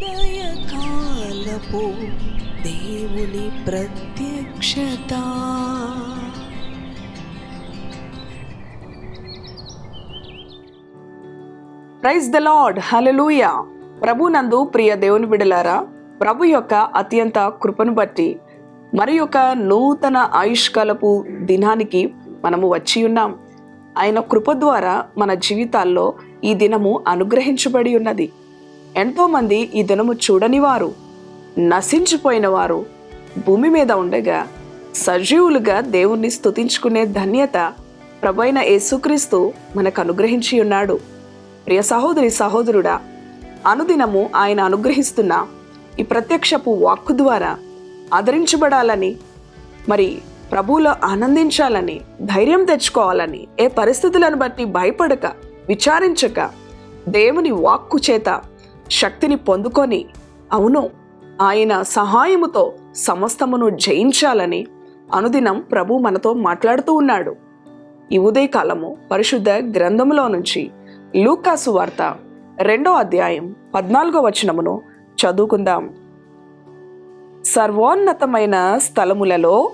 ఉదయకాలపు దేవుని ప్రత్యక్షత. Praise the Lord. హలలుయ ప్రభు నందు ప్రియ దేవుని బిడలారా ప్రభు యొక్క అత్యంత కృపను బట్టి మరి యొక్క నూతన ఆయుష్కాలపు దినానికి మనము వచ్చి ఉన్నాం. ఆయన కృప ద్వారా మన జీవితాల్లో ఈ దినము అనుగ్రహించబడి ఉన్నది. ఎంతోమంది ఈ దినము చూడని వారు నశించిపోయిన వారు భూమి మీద ఉండగా సజీవులుగా దేవుణ్ణి స్తుతించుకునే ధన్యత ప్రభైన యేసుక్రీస్తు మనకు అనుగ్రహించి ఉన్నాడు. ప్రియ సహోదరి సహోదరుడా అనుదినము ఆయన అనుగ్రహిస్తున్న ఈ ప్రత్యక్షపు వాక్కు ద్వారా ఆదరించబడాలని మరి ప్రభువులో ఆనందించాలని ధైర్యం తెచ్చుకోవాలని ఏ పరిస్థితులను బట్టి భయపడక విచారించక దేవుని వాక్కు చేత శక్తిని పొందుకొని అవును ఆయన సహాయముతో సమస్తమును జయించాలని అనుదినం ప్రభు మనతో మాట్లాడుతూ ఉన్నాడు. ఈ ఉదయకాలము పరిశుద్ధ గ్రంథములో నుంచి లూకాసు వార్త రెండో అధ్యాయం పద్నాలుగో వచనమును చదువుకుందాం. సర్వోన్నతమైన స్థలములలో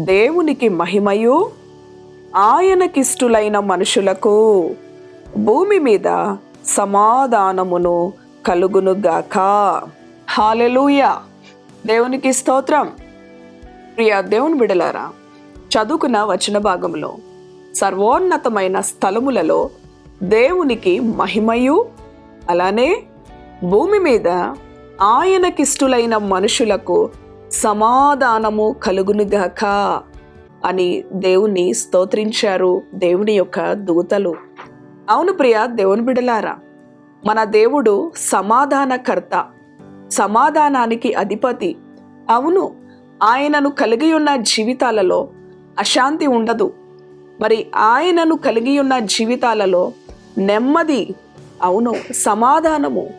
దేవునికి మహిమయు ఆయనకిష్టులైన మనుషులకు భూమి మీద సమాధానమును కలుగునుగాక. హాలెలూయ. దేవునికి స్తోత్రం. ప్రియ దేవుని బిడలారా చదువుకున్న వచన భాగంలో సర్వోన్నతమైన స్థలములలో దేవునికి మహిమయు అలానే భూమి మీద ఆయనకిష్టులైన మనుషులకు సమాధానము కలుగునుగాక అని దేవుణ్ణి స్తోత్రించారు దేవుని యొక్క దూతలు. అవును ప్రియ దేవుని బిడలారా మన దేవుడు సమాధానకర్త సమాధానానికి అధిపతి. అవును ఆయనను కలిగి ఉన్న జీవితాలలో అశాంతి ఉండదు. మరి ఆయనను కలిగి ఉన్న జీవితాలలో నెమ్మది అవును సమాధానము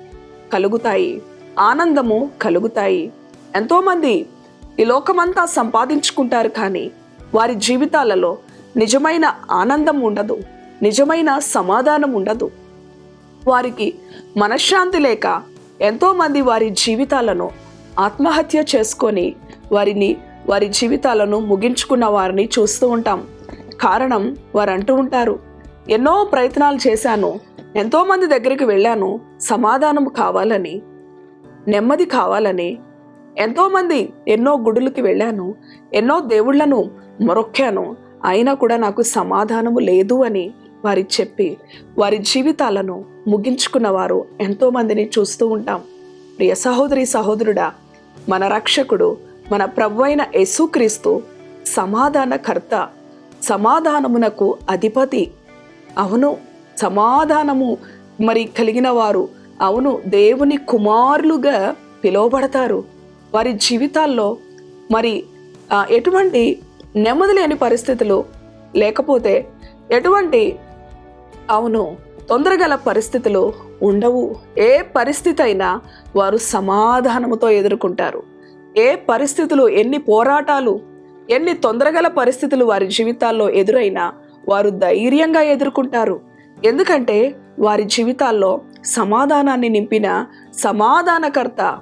కలుగుతాయి ఆనందము కలుగుతాయి. ఎంతోమంది ఈ లోకమంతా సంపాదించుకుంటారు కానీ వారి జీవితాలలో నిజమైన ఆనందం ఉండదు నిజమైన సమాధానం ఉండదు. వారికి మనశ్శాంతి లేక ఎంతోమంది వారి జీవితాలను ఆత్మహత్య చేసుకొని వారిని వారి జీవితాలను ముగించుకున్న వారిని చూస్తూ ఉంటాం. కారణం వారు అంటూ ఉంటారు. ఎన్నో ప్రయత్నాలు చేశాను. ఎంతోమంది దగ్గరికి వెళ్ళాను. సమాధానం కావాలని నెమ్మది కావాలని. ఎంతోమంది ఎన్నో గుడులకి వెళ్ళాను. ఎన్నో దేవుళ్ళను మొరొక్కాను. అయినా కూడా నాకు సమాధానము లేదు అని వారి చెప్పి వారి జీవితాలను ముగించుకున్న వారు ఎంతోమందిని చూస్తూ ఉంటాం. ప్రియ సహోదరి సహోదరుడా మన రక్షకుడు మన ప్రభు అయిన యేసుక్రీస్తు సమాధానకర్త సమాధానమునకు అధిపతి. అవును సమాధానము మరి కలిగిన వారు అవును దేవుని కుమారులుగా పిలువబడతారు. వారి జీవితాల్లో మరి ఎటువంటి నెమ్మది లేని పరిస్థితులు లేకపోతే ఎటువంటి అవును. తొందరగల పరిస్థితులు ఉండవు. ఏ పరిస్థితి అయినా వారు సమాధానముతో ఎదుర్కొంటారు. ఏ పరిస్థితులు ఎన్ని పోరాటాలు ఎన్ని తొందరగల పరిస్థితులు వారి జీవితాల్లో ఎదురైనా వారు ధైర్యంగా ఎదుర్కొంటారు. ఎందుకంటే వారి జీవితాల్లో సమాధానాన్ని నింపిన సమాధానకర్త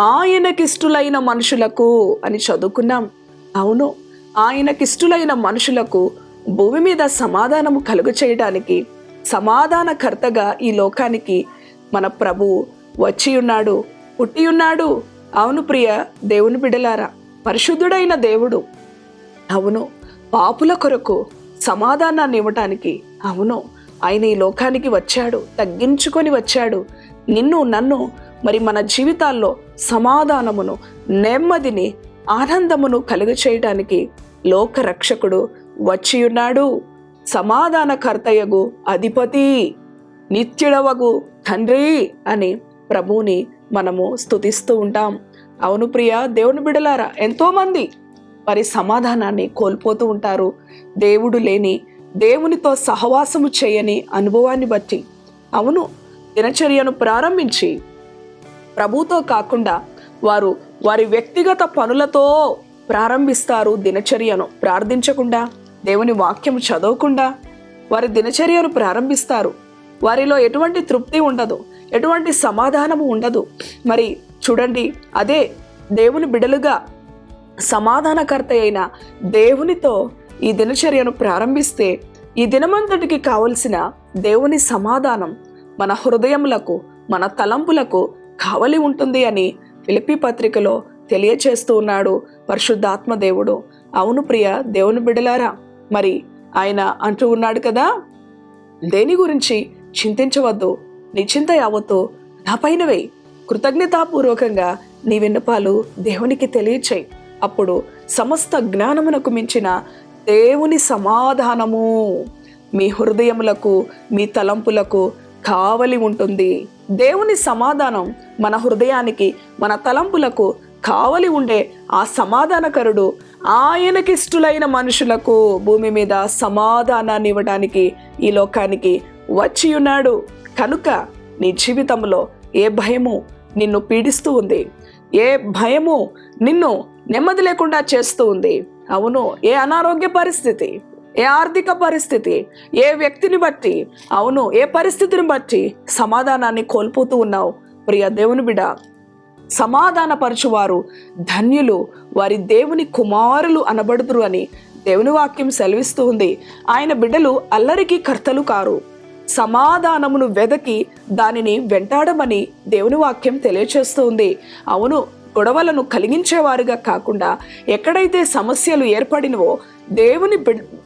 ఆయనకిష్టులైన మనుషులకు అని చదువుకున్నాం. అవును ఆయనకిష్టులైన మనుషులకు భూమి మీద సమాధానము కలుగు చేయడానికి సమాధానకర్తగా ఈ లోకానికి మన ప్రభు వచ్చి ఉన్నాడు పుట్టి ఉన్నాడు అవును ప్రియ దేవుని బిడలారా పరిశుద్ధుడైన దేవుడు. అవును పాపుల కొరకు సమాధానాన్ని ఇవ్వటానికి అవును ఆయన ఈ లోకానికి వచ్చాడు తగ్గించుకొని వచ్చాడు. నిన్ను నన్ను మరి మన జీవితాల్లో సమాధానమును నెమ్మదిని ఆనందమును కలుగ చేయటానికి లోక రక్షకుడు వచ్చి ఉన్నాడు సమాధానకర్తయగు అధిపతి నిత్యుడవగు తండ్రి అని ప్రభువుని మనము స్తుతిస్తూ ఉంటాం. అవును ప్రియ దేవుని బిడలారా ఎంతోమంది వారి సమాధానాన్ని కోల్పోతూ ఉంటారు. దేవుడు లేని దేవునితో సహవాసము చేయని అనుభవాన్ని బట్టి. అవును దినచర్యను ప్రారంభించి ప్రభుతో కాకుండా వారు వారి వ్యక్తిగత పనులతో ప్రారంభిస్తారు దినచర్యను. ప్రార్థించకుండా దేవుని వాక్యం చదవకుండా వారి దినచర్యను ప్రారంభిస్తారు. వారిలో ఎటువంటి తృప్తి ఉండదు. ఎటువంటి సమాధానము ఉండదు. మరి చూడండి అదే దేవుని బిడలుగా సమాధానకర్త అయిన దేవునితో ఈ దినచర్యను ప్రారంభిస్తే ఈ దినమంతటికి కావలసిన దేవుని సమాధానం మన హృదయములకు మన తలంపులకు కావలి ఉంటుంది అని ఫిలిపి పత్రికలో తెలియచేస్తూ ఉన్నాడు పరిశుద్ధాత్మ దేవుడు. అవును ప్రియ దేవుని బిడలారా మరి ఆయన అంటూ ఉన్నాడు కదా దేని గురించి చింతించవద్దు నీ చింత యావత్తు నా కృతజ్ఞతాపూర్వకంగా నీ విన్నపాలు దేవునికి తెలియచేయి. అప్పుడు సమస్త జ్ఞానమునకు మించిన దేవుని సమాధానము మీ హృదయములకు మీ తలంపులకు కావలి ఉంటుంది. దేవుని సమాధానం మన హృదయానికి మన తలంపులకు కావలి ఉండే ఆ సమాధానకరుడు ఆయనకిష్టులైన మనుషులకు భూమి మీద సమాధానాన్ని ఇవ్వడానికి ఈ లోకానికి వచ్చి ఉన్నాడు కనుక నీ జీవితంలో ఏ భయము నిన్ను పీడిస్తూ ఉంది? ఏ భయము నిన్ను నెమ్మది లేకుండా చేస్తూ ఉంది? అవును ఏ అనారోగ్య పరిస్థితి ఏ ఆర్థిక పరిస్థితి ఏ వ్యక్తిని బట్టి అవును ఏ పరిస్థితిని బట్టి సమాధానాన్ని కోల్పోతూ ఉన్నావు? ప్రియ దేవుని బిడ సమాధానపరచువారు. ధన్యులు వారి దేవుని కుమారులు అనబడుదురు అని దేవుని వాక్యం సెలవిస్తూ ఉంది. ఆయన బిడ్డలు అల్లరికి కర్తలు కారు. సమాధానమును వెదకి దానిని వెంటాడమని దేవుని వాక్యం తెలియచేస్తూ ఉంది. అవును గొడవలను కలిగించేవారుగా కాకుండా ఎక్కడైతే సమస్యలు ఏర్పడినవో దేవుని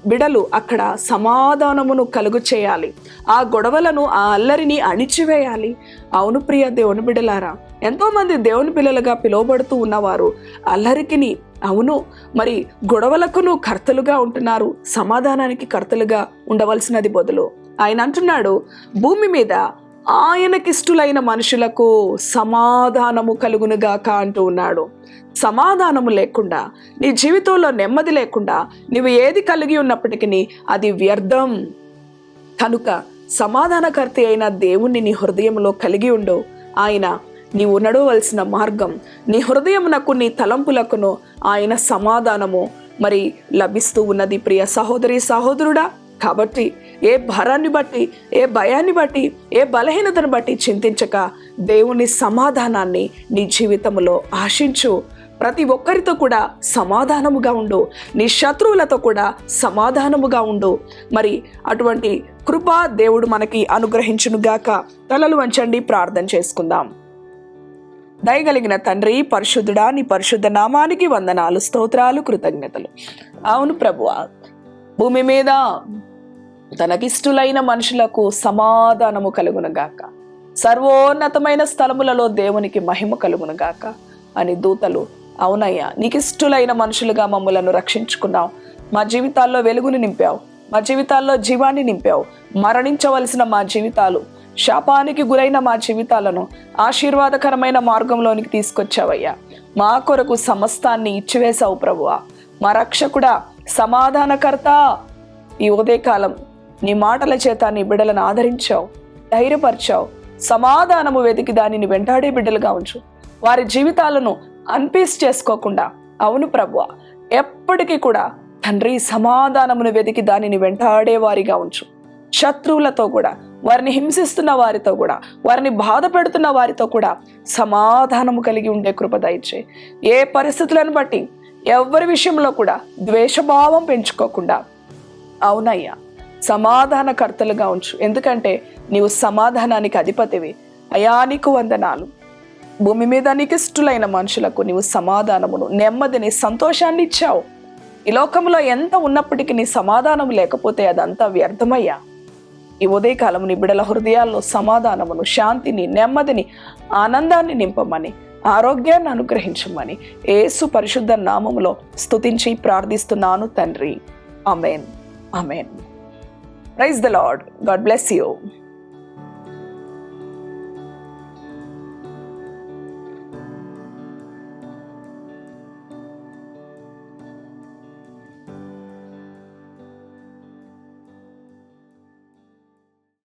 బిడలు అక్కడ సమాధానమును కలుగు చేయాలి. ఆ గొడవలను ఆ అల్లరిని అణిచివేయాలి. అవును ప్రియ దేవుని బిడలారా ఎంతోమంది దేవుని పిల్లలుగా పిలువబడుతూ ఉన్నవారు. అల్లరికిని అవును మరి గొడవలకును కర్తలుగా ఉంటున్నారు సమాధానానికి కర్తలుగా ఉండవలసినది బదులు. ఆయన అంటున్నాడు భూమి మీద ఆయనకిష్టులైన మనుషులకు సమాధానము కలుగునుగాక అంటూ ఉన్నాడు. సమాధానము లేకుండా నీ జీవితంలో నెమ్మది లేకుండా నువ్వు ఏది కలిగి ఉన్నప్పటికీ అది వ్యర్థం. కనుక సమాధానకర్త అయిన దేవుణ్ణి నీ హృదయంలో కలిగి ఉండు. ఆయన నీవు నడవలసిన మార్గం నీ హృదయమునకు నీ తలంపులకును ఆయన సమాధానము మరి లభిస్తూ ఉన్నది. ప్రియ సహోదరి సహోదరుడా కాబట్టి ఏ భారాన్ని బట్టి ఏ భయాన్ని బట్టి ఏ బలహీనతను బట్టి చింతించక దేవుని సమాధానాన్ని నీ జీవితంలో ఆశించు. ప్రతి ఒక్కరితో కూడా సమాధానముగా ఉండు. నీ శత్రువులతో కూడా సమాధానముగా ఉండు. మరి అటువంటి కృపా దేవుడు మనకి అనుగ్రహించునుగాక. తలలు వంచండి ప్రార్థన చేసుకుందాం. దయగలిగిన తండ్రి పరిశుద్ధుడా నీ పరిశుద్ధ నామానికి వందనాలు స్తోత్రాలు కృతజ్ఞతలు. అవును ప్రభువా భూమి మీద తనకిష్టులైన మనుషులకు సమాధానము కలుగునగాక సర్వోన్నతమైన స్థలములలో దేవునికి మహిమ కలుగునగాక అని దూతలు అవునయ్యా నీకిష్టులైన మనుషులుగా మమ్మలను రక్షించుకున్నావు. మా జీవితాల్లో వెలుగుని నింపావు. మా జీవితాల్లో జీవాన్ని నింపావు. మరణించవలసిన మా జీవితాలు శాపానికి గురైన మా జీవితాలను ఆశీర్వాదకరమైన మార్గంలోనికి తీసుకొచ్చావయ్యా. మా కొరకు సమస్తాన్ని ఇచ్చివేశావు ప్రభువా. మా రక్షకుడా సమాధానకర్త ఈ ఉదయకాలం నీ మాటల చేత నీ బిడ్డలను ఆదరించావు ధైర్యపరిచావు సమాధానము వెతికి దానిని వెంటాడే బిడ్డలుగా ఉంచు. వారి జీవితాలను అన్పీస్ చేసుకోకుండా అవును ప్రభువ ఎప్పటికీ కూడా తండ్రి సమాధానమును వెతికి దానిని వెంటాడే వారిగా ఉంచు. శత్రువులతో కూడా వారిని హింసిస్తున్న వారితో కూడా వారిని బాధ పెడుతున్న వారితో కూడా సమాధానము కలిగి ఉండే కృప దయచే. ఏ పరిస్థితులను బట్టి ఎవరి విషయంలో కూడా ద్వేషభావం పెంచుకోకుండా. అవునయ్యా సమాధానకర్తలుగా ఉంచు. ఎందుకంటే నీవు సమాధానానికి అధిపతివి. అయా నీకు వందనాలు. భూమి మీద నికిష్టులైన మనుషులకు నీవు సమాధానమును నెమ్మదిని సంతోషాన్ని ఇచ్చావు. ఈ లోకంలో ఎంత ఉన్నప్పటికీ నీ సమాధానం లేకపోతే అదంతా వ్యర్థమయ్యా. ఈ ఉదయకాలముని బిడల హృదయాల్లో సమాధానమును శాంతిని నెమ్మదిని ఆనందాన్ని నింపమని ఆరోగ్యాన్ని అనుగ్రహించమని ఏసు పరిశుద్ధ నామములో స్తుతించి ప్రార్థిస్తున్నాను తండ్రి. Amen amen praise the Lord God bless you.